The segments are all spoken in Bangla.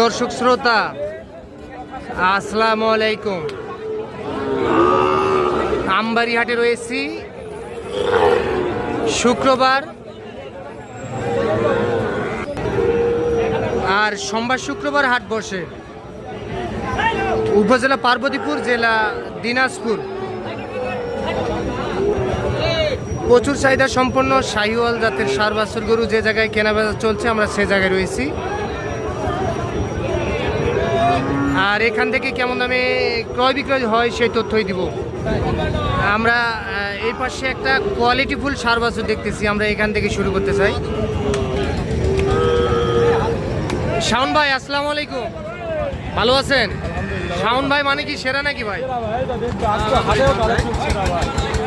দর্শক শ্রোতা, আসসালামু আলাইকুম। আমবাড়ি হাটে রয়েছি। শুক্রবার। আর সোমবার শুক্রবার হাট বসে। উপজেলা পার্বতীপুর, জেলা দিনাজপুর। প্রচুর চাহিদা সম্পন্ন। শাহিওয়াল জাতের সার, বাছুর গরু যে জায়গায় কেনাবেচা চলছে, আমরা সে জায়গায় রয়েছি। আর এখান থেকে কেমন দামে ক্রয় বিক্রয় হয় সেই তথ্যই দিব। আমরা এই পাশে একটা কোয়ালিটিফুল সার বাছুর দেখতেছি আমরা এখান থেকে শুরু করতে চাই। শাওন ভাই আসসালামু আলাইকুম। ভালো আছেন? শাওন ভাই মানে কি সেরা নাকি ভাই?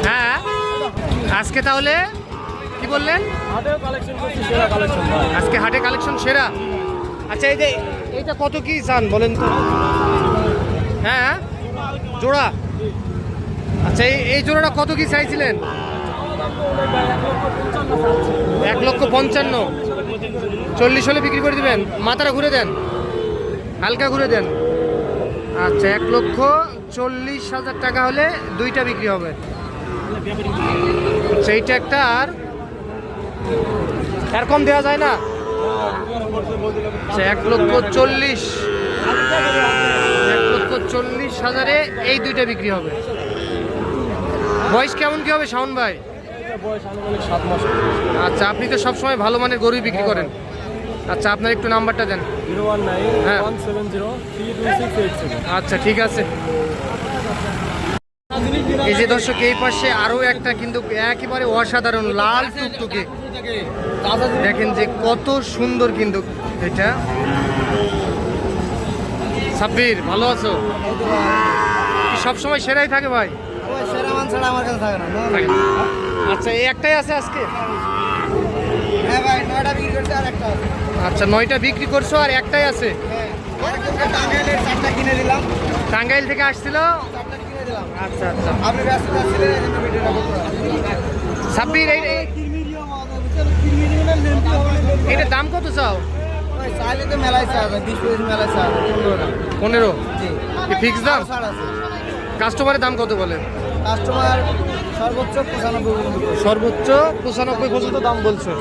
হ্যাঁ আজকে তাহলে কি বললেন? আজকে হাটে কালেকশন সেরা। আচ্ছা এই যে এইটা কত কি চান বলেন তো? হ্যাঁ জোড়া? আচ্ছা এই এই জোড়াটা কত কি চাইছিলেন? এক লক্ষ পঞ্চান্ন। চল্লিশ হলে বিক্রি করে দিবেন। মাথাটা ঘুরে দেন। হালকা ঘুরে দেন। আচ্ছা এক লক্ষ চল্লিশ হাজার টাকা হলে দুইটা বিক্রি হবে। সেইটা একটা আর এরকম দেওয়া যায় না? আচ্ছা এক লক্ষ চল্লিশ। এক লক্ষ চল্লিশ হাজারে এই দুইটা বিক্রি হবে। বয়স কেমন কি হবে শাওন ভাই? আচ্ছা আপনি তো সবসময় ভালো মানের গরুই বিক্রি করেন। আচ্ছা আপনার একটু নাম্বারটা দেন। হ্যাঁ। আচ্ছা ঠিক আছে। এই যে দর্শক, এই পাশে আরও একটা কিন্তু একেবারে অসাধারণ, লাল টুকটুকে। দেখেন যে কত সুন্দর কিন্তু এটা। সাব্বির ভালো আছো? সবসময় সেরাই থাকে ভাই। আচ্ছা এই একটাই আছে আজকে? হ্যাঁ ভাই নয়টা বিক্রি করতে একটা আচ্ছা নয়টা বিক্রি করছ আর একটাই আছে? হ্যাঁ টাঙ্গাইল থেকে আসছিল? আচ্ছা আচ্ছা। আপনি ব্যস্ত আছিলেন এই জন্য ভিডিওটা করতে পারলাম সাব্বির এই এটার দাম কত চাও? চাইলে তো মেলায় বিশ পঁচিশ মেলায় পনেরো পনেরো? কি ফিক্স দাম? কাস্টমারের দাম কত বলে? কাস্টমার সর্বোচ্চ পঁচানব্বই সর্বোচ্চ পঁচানব্বই পর্যন্ত দাম বলছে।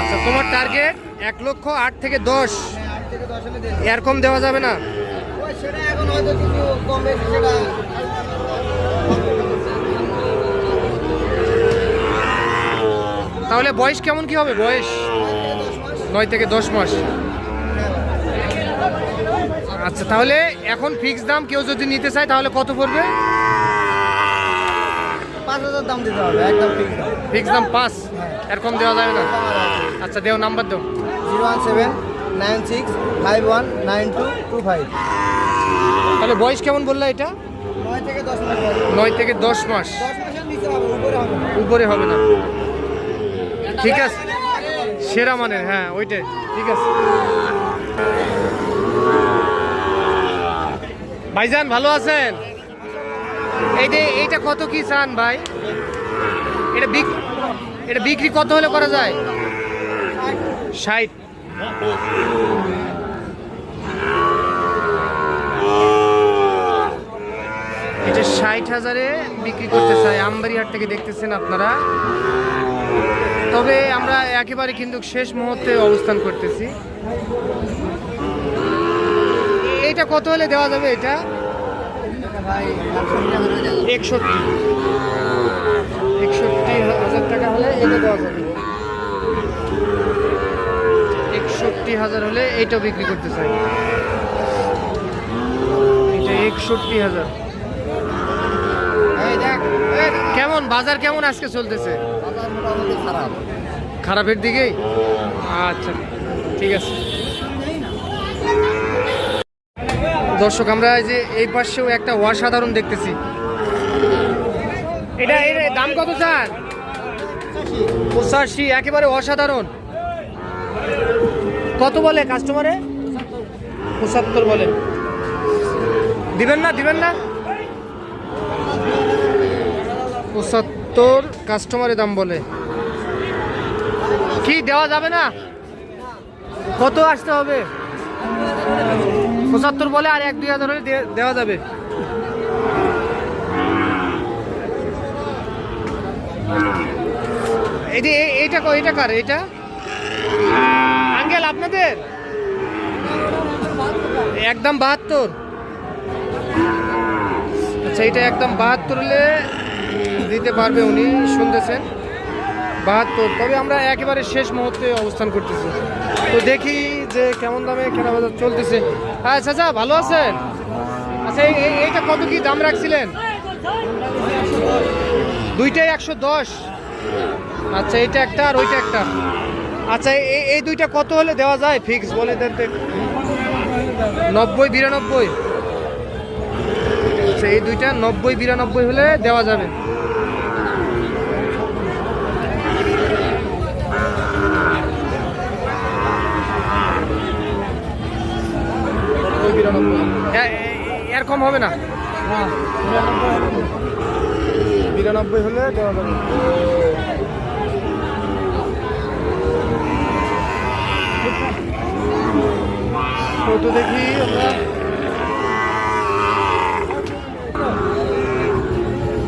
আচ্ছা তোমার টার্গেট এক লক্ষ আট থেকে দশ। হ্যাঁ এরকম দেওয়া যাবে না? ওই সেটা এখন হয়তো কিছু সেটা তাহলে বয়স কেমন কি হবে? বয়স? নয় থেকে দশ মাস। আচ্ছা তাহলে এখন ফিক্স দাম কেউ যদি নিতে চায় তাহলে কত পড়বে? পাঁচ হাজার দাম দিতে হবে একদম দাম। ফিক্স দাম পাঁচ? এরকম দেওয়া যাবে না? আচ্ছা দেও নাম্বার দাও। Zero one seven nine six five one nine two two five. তাহলে বয়স কেমন বললা এটা? নয় থেকে দশ মাস। নয় থেকে দশ উপরে হবে না। ঠিক আছে। সেরা মানের হ্যাঁ ওইটাই। ঠিক আছে। ভাইজান, ভালো আছেন? এই যে, এইটা কত কি চান ভাই? এটা বিক, এটা বিক্রি কত হলে করা যায়? ষাট। এটা ষাট হাজারে বিক্রি করতে চাই। আমবাড়ি হাট থেকে দেখতেছেন আপনারা। তবে আমরা একেবারে কিন্তু শেষ মুহূর্তে অবস্থান করতেছি। এটা কত হলে দেওয়া যাবে এটা? একষট্টি। একষট্টি হাজার টাকা হলে এটা দেওয়া যাবে। একষট্টি হাজার হলে এইটা বিক্রি করতে চাই। এটা একষট্টি হাজার। কেমন বাজার কেমন আজকে চলতেছে? খারাপের দিকেই? আচ্ছা ঠিক আছে। দর্শক আমরা এই যে এই পাশেও একটা অসাধারণ দেখতেছি। এটা এর দাম কত চান পঁচাশি একেবারে অসাধারণ। কত বলে কাস্টমারে পঁচাত্তর বলে। দিবেন না দিবেন না? পঁচাত্তর কাস্টমারে দাম বলে। কি, দেওয়া যাবে না? কত আসতে হবে? পঁচাত্তর বলে আর এক, দুই হাজার হলে দেওয়া যাবে। এই যে এইটা এইটা কার? এইটা? আঙ্কেল, আপনাদের? একদম বাহাত্তর। আচ্ছা এটা একদম বাহাত্তর হলে দিতে পারবে উনি, শুনতেছেন। বাহাত্তর। তবে আমরা একেবারে শেষ মুহূর্তে অবস্থান করতেছি। তো দেখি যে কেমন দামে কেনা বাজার চলতেছে। হ্যাঁ চাচা, ভালো আছেন? আচ্ছা এই- এই- এইটা কত কি দাম রাখছিলেন? দুইটাই একশো দশ। আচ্ছা এইটা একটা আর ওইটা একটা। আচ্ছা এই দুইটা কত হলে দেওয়া যায়? ফিক্স বলে দেন নব্বই, বিরানব্বই। আচ্ছা এই দুইটা নব্বই বিরানব্বই হলে দেওয়া যাবে। নব্বই বিরানব্বই এ- এ- এরকম হবে না। বিরানব্বই হলে দেওয়া যাবে। তো দেখি আমরা।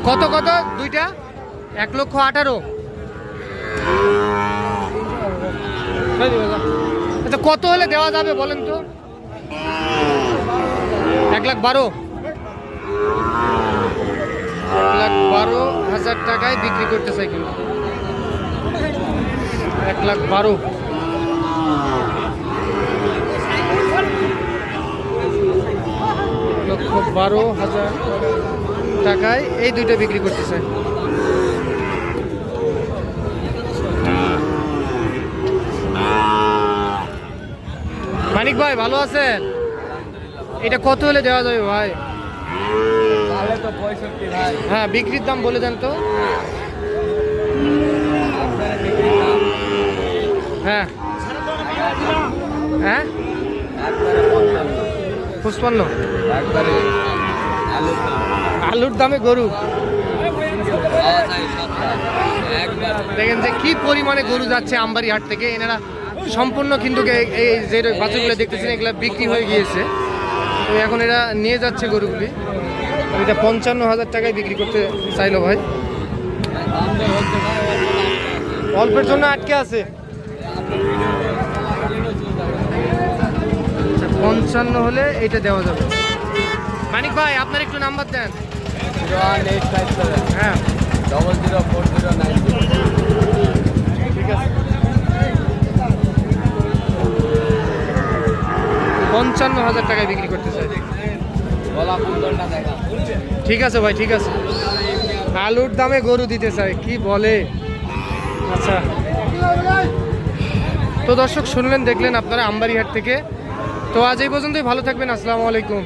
কত কত? দুইটা? এক লক্ষ আঠারো। আচ্ছা কত হলে দেওয়া যাবে বলেন তো? এক লাখ বারো। এক লাখ বারো হাজার টাকায় বিক্রি করতে চাই কিন্তু। এক লাখ বারো। লক্ষ বারো হাজার টাকায় এই দুইটা বিক্রি করতে চাই মানিক ভাই ভালো আছেন? এটা কত হলে দেওয়া যাবে ভাই? হ্যাঁ বিক্রির দাম বলে দেন তো। হ্যাঁ। হ্যাঁ? একবারে পঞ্চান্ন পুষ্পান্ন একবারে আলু আলুর দামে গরু। দেখেন যে কি পরিমাণে গরু যাচ্ছে আমবাড়ি হাট থেকে। এনারা সম্পূর্ণ কিন্তু এই যে বাছুরগুলো দেখতেছেন, এগুলো বিক্রি হয়ে গিয়েছে। তো এখন এরা নিয়ে যাচ্ছে গরুগুলি। এটা পঞ্চান্ন হাজার টাকায় বিক্রি করতে চাইলো ভাই। অল্পের জন্য আটকে আছে। পঞ্চান্ন হলে এটা দেওয়া যাবে। মানিক ভাই, আপনার একটু নাম্বার দেন। হ্যাঁ। ডবল ফোর পঞ্চান্ন হাজার টাকায় বিক্রি করতে চাই। ঠিক আছে ভাই, ঠিক আছে। আলুর দামে গরু দিতে চাই, কি বলে? আচ্ছা। তো দর্শক শুনলেন, দেখলেন আপনারা আমবাড়িহাট থেকে। তো আজ এই পর্যন্তই, ভালো থাকবেন, আসসালামু আলাইকুম।